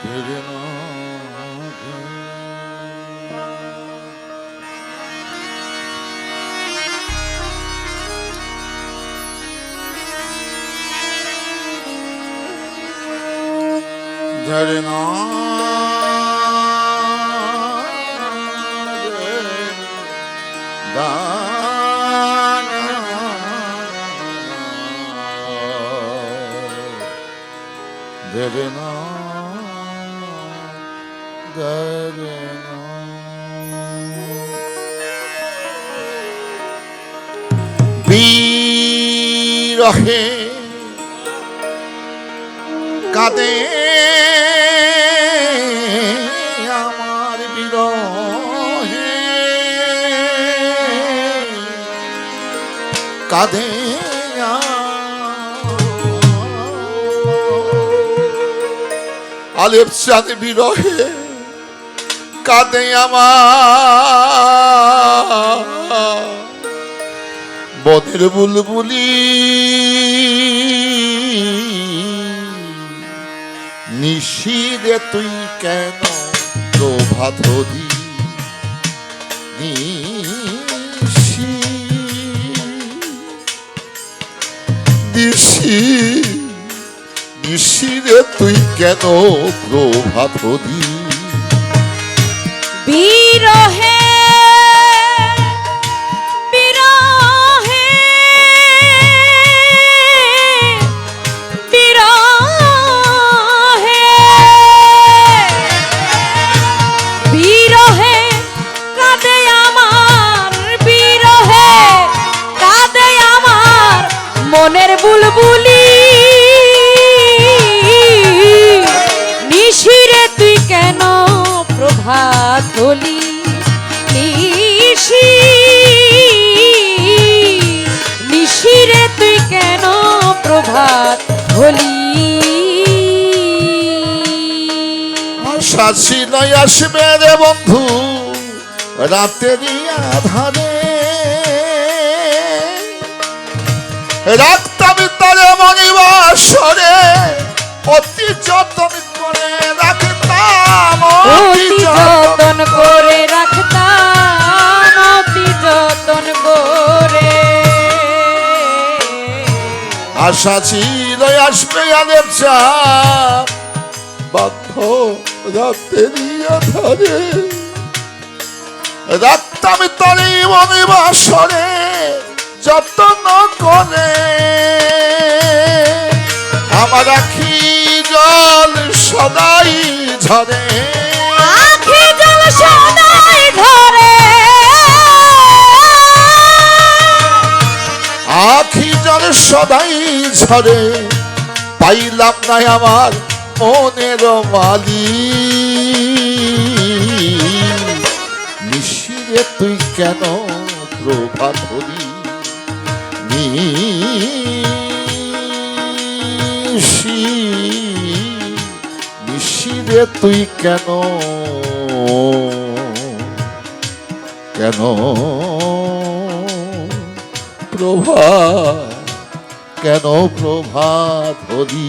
ধীরে না বিরহে কাঁদে আমার বিরহে। কাঁদে আলেপ চাঁদ বিরহে কাঁদে আমার। বনের বুলবুলি নিশিরে তুই কেন প্রভাত নিশি। নিশি। নিশিরে তুই কেন প্রভাত দি বিরহে বিরহে আমার কাঁদে আমার মনের বুলবুলি। হলি। আশা ছিল আসবে রে বন্ধু রাতেরই আধারে। রাখতাম তারে মনিবাসরে অতি যতন করে রাখতাম অতি যতন করে রাখতাম অতি যতন করে। আশা ছিল আসবে আলের চাপ বাধ্য রাতেরই আধারে। রাখতাম তারে মনিবাসরে যত্ন করে। আমার আখি জল সদাই ঝরে। আখি জল সদাই ধরে আখি জল সদাই ঝরে। পাইলাম নাই আমার মনের মালি নিশিরে তুই কেন হলি নিশি নিশিরে তুই কেন কেন প্রভাত কেন প্রভাত হলি?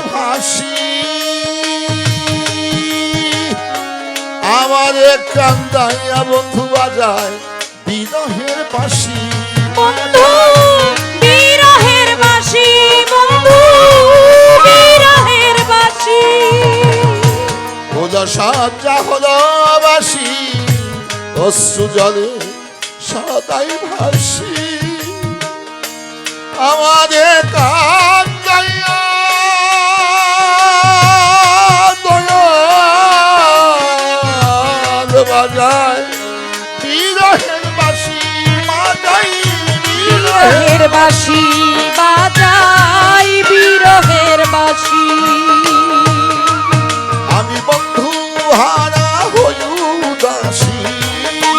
কান্দাইয়া বন্ধু বাজায় বিরহের পাশি বন্ধু বিরহের বাসি বন্ধু বিরহের বাসি খোদা সাজা হলো বাসি অশ্রু জলে সদাই ভাসি। আমাদের কান্দাইয়া বাজায় বিরহের বাসি বাজাই বিরহের বাসি বাজাই বিরহের বাসি। আমি বন্ধু হারা হই উদাসী।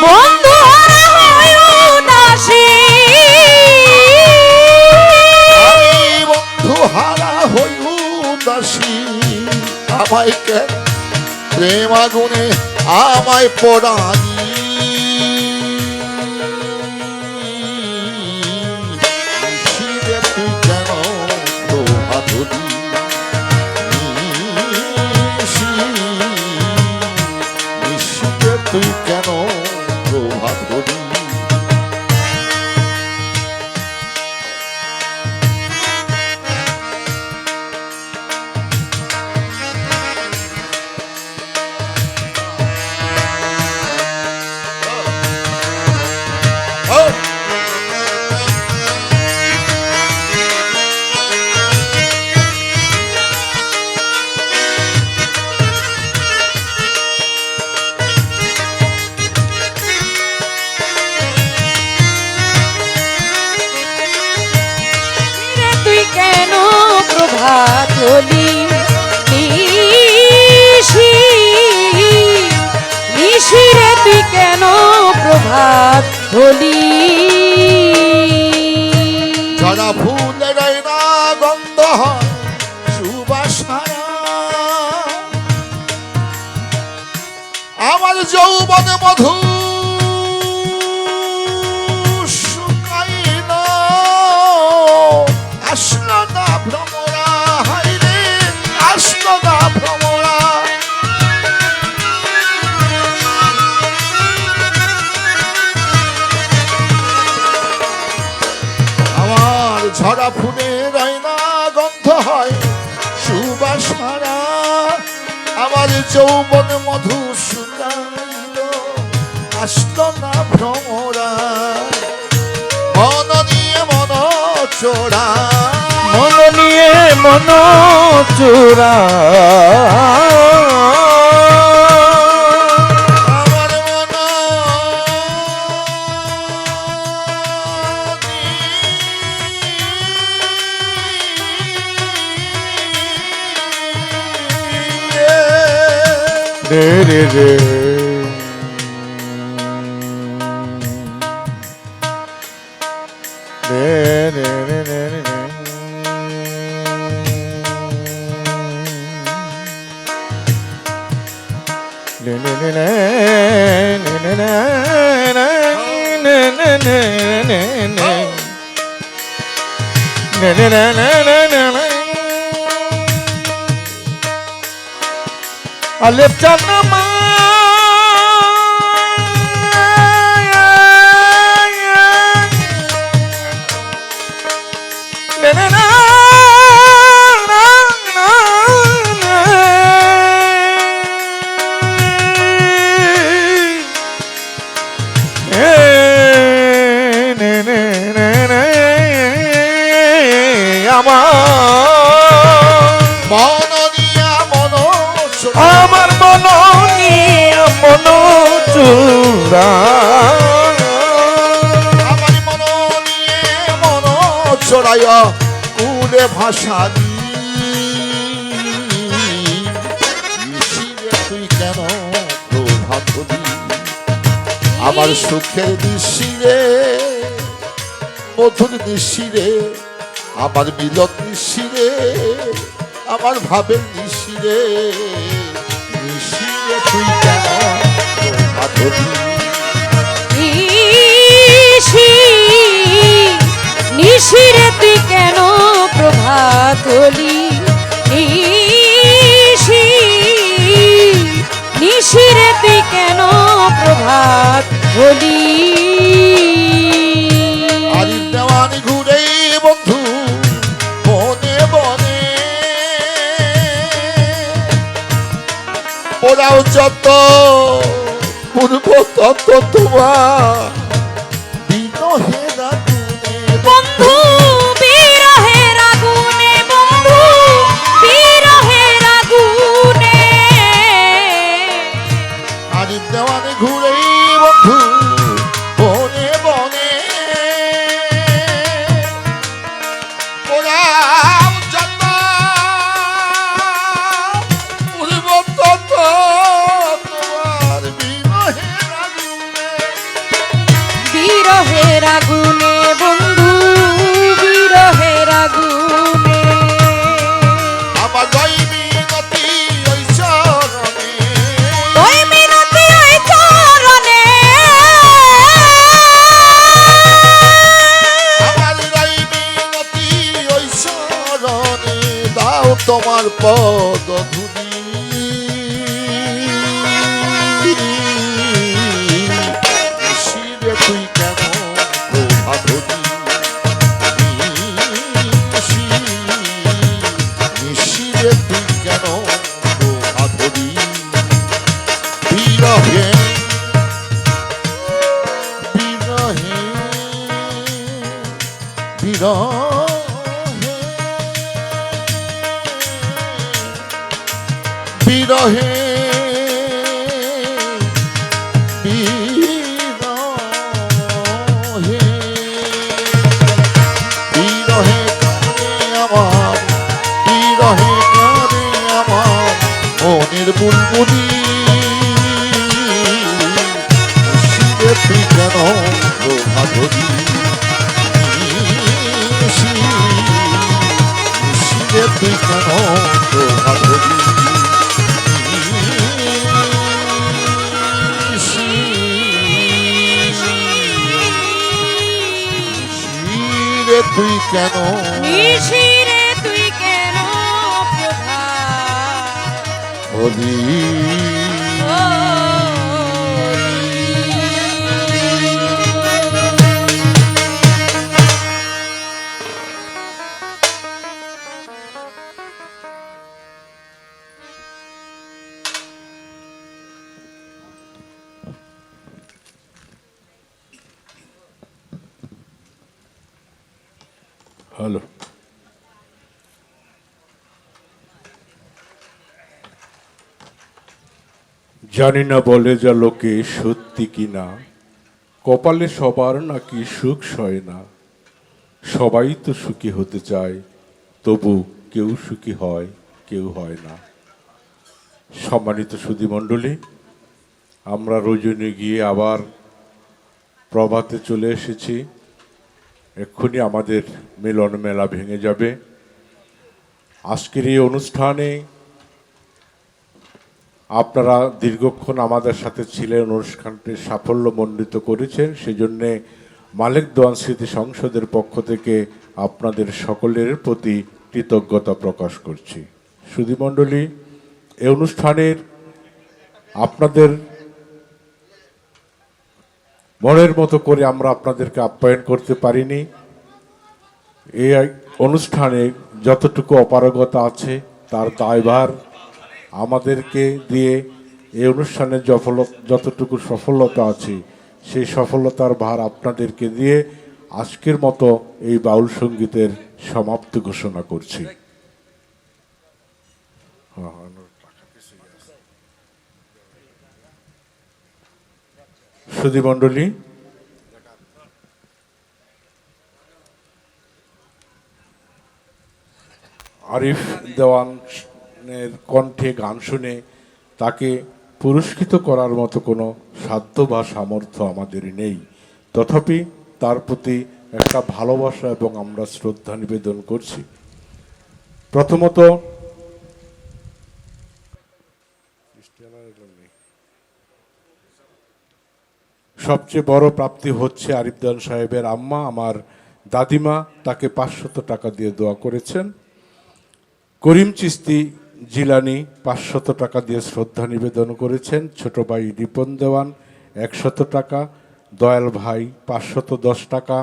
বন্ধু হারা হয় আমি বন্ধু হারা হই উদাসী। আমায় প্রেম আগুনে আমায় পড়া যৌবন মধু শুকাইল আসলো না ভ্রমরা মন নিয়ে মন চোরা মন নিয়ে মন চূড়া I lift up now. সাজি তুই কেন প্রভাত আমার সুখের দিশি রে মধুর দিশি রে আমার মিলন দিশি রে আমার ভাবের দিশি রে রে নিশিরে তুই কেন কাতলি নিশি নিশিরে তুই কেন প্রভাত হলি? ঘুরে বন্ধু ওরাও যত পূর্ব তত তোমার বন্ধু তোমার পদ ধুলি। শিরে তুই কেন প্রভাত শিরে তুই কেন প্রভাত বিরহে বিরহে বিরহে। আমার মনের বুলবুলি। শিরে তুই কেন প্রভাতী শিরে তুই কেন প্রভাতী শিরে তুই কেন? নিশিরে তুই কেন প্রভাত জানি না বলে যা লোকে সত্যি কি না। কপালে সবার নাকি সুখ সয় না। সবাই তো সুখী হতে চায়, তবু কেউ সুখী হয়, কেউ হয় না। সম্মানিত সুধীমণ্ডলী আমরা রজনী গিয়ে আবার প্রভাতে চলে এসেছি। এক্ষুনি আমাদের মিলন মেলা ভেঙে যাবে। আজকের এই অনুষ্ঠানে আপনারা দীর্ঘক্ষণ আমাদের সাথে ছিলেন, অনুষ্ঠানটি সাফল্য সাফল্যমণ্ডিত করেছেন, সেজন্যে মালিক দোয়ান স্মৃতি সংসদের পক্ষ থেকে আপনাদের সকলের প্রতি কৃতজ্ঞতা প্রকাশ করছি। সুধীমণ্ডলী এই অনুষ্ঠানের আপনাদের মনের মতো করে আমরা আপনাদেরকে আপ্যায়ন করতে পারিনি। এই অনুষ্ঠানে যতটুকু অপারগতা আছে, তার দায়ভার আমাদেরকে দিয়ে এই অনুষ্ঠানে যফল যতটুকু সফলতা আছে, সেই সফলতার ভার আপনাদেরকে দিয়ে আজকের মতো এই বাউল সঙ্গীতের সমাপ্তি ঘোষণা করছি। সুধী মণ্ডলী। আরিফ দেওয়ানের কণ্ঠে গান শুনে তাকে পুরস্কৃত করার মতো কোনো সাধ্য বা সামর্থ্য আমাদের নেই। তথাপি তার প্রতি একটা ভালোবাসা এবং আমরা শ্রদ্ধা নিবেদন করছি। প্রথমত, সবচেয়ে বড় প্রাপ্তি হচ্ছে আরিফদান সাহেবের আম্মা। আমার দাদিমা তাকে পাঁচশত টাকা দিয়ে দোয়া করেছেন। করিম চিস্তি জিলানি পাঁচশত টাকা দিয়ে শ্রদ্ধা নিবেদন করেছেন ছোট ভাই রিপন দেওয়ান, একশত টাকা, দয়াল ভাই পাঁচশত দশ টাকা,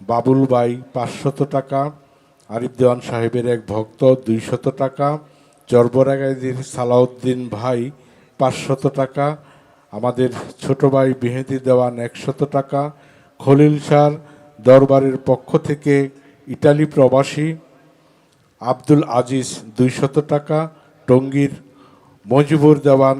বাবুল ভাই পাঁচশত টাকা, আরিফ দেওয়ান সাহেবের এক ভক্ত দুইশত টাকা চরবরাগাইদির সালাউদ্দিন ভাই পাঁচশত টাকা, আমাদের ছোট ভাই মেহেদি দেওয়ান একশত টাকা, খলিল সার দরবারের পক্ষ থেকে ইটালি প্রবাসী আব্দুল আজিজ দুইশত টাকা টঙ্গীর মজিবুর দেওয়ান